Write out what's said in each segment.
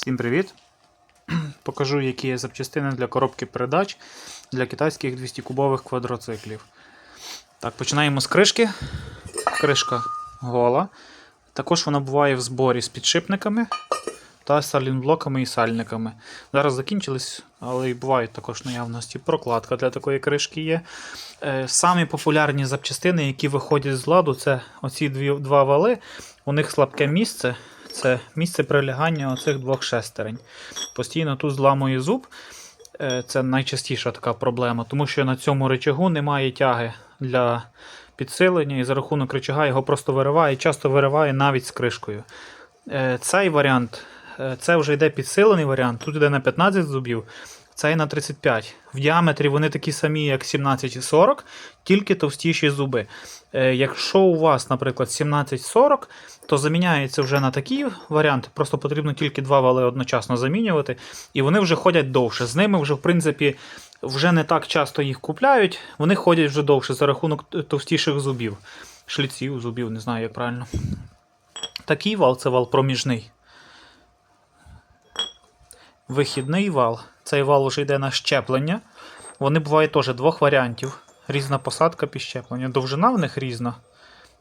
Всім привіт! Покажу, які є запчастини для коробки передач для китайських 200-кубових квадроциклів. Так, починаємо з кришки. Кришка гола. Також вона буває в зборі з підшипниками та салінблоками і сальниками. Зараз закінчились, але і бувають також наявності. Прокладка для такої кришки є. Е, Самі популярні запчастини, які виходять з ладу, це оці дві, два вали. У них слабке місце. Це місце прилягання оцих двох шестерень. Постійно тут зламує зуб. Е, Це найчастіша така проблема, тому що на цьому речагу немає тяги для підсилення, і за рахунок речага його просто вириває, часто вириває навіть з кришкою. Е, Цей варіант, е, це вже йде підсилений варіант. Тут йде на 15 зубів, цей на 35. В діаметрі вони такі самі, як 17 і 40, тільки товстіші зуби. Е, Якщо у вас, наприклад, 17-40, то заміняється вже на такий варіант. Просто потрібно тільки два вали одночасно замінювати, і вони вже ходять довше. З ними вже, в принципі, вже не так часто їх купляють. Вони ходять вже довше за рахунок товстіших зубів. Шліців, зубів, не знаю, як правильно. Такий вал це вал проміжний. Вихідний вал. Цей вал вже йде на щеплення. Вони бувають теж двох варіантів. Різна посадка під щеплення. Довжина в них різна.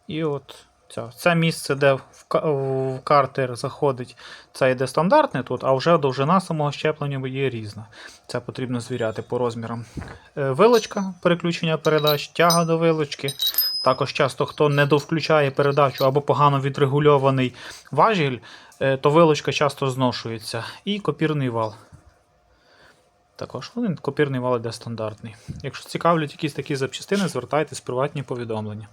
І от ця. це місце, де в, ка- в картер заходить, це йде стандартне тут, а вже довжина самого щеплення є різна. Це потрібно звіряти по розмірам. Е, Вилочка переключення передач, тяга до вилочки. Також часто хто не довключає передачу або погано відрегульований важіль, е, то вилочка часто зношується. І копірний вал. Також один копірний вал іде стандартний. Якщо цікавлять якісь такі запчастини, звертайтесь в приватні повідомлення.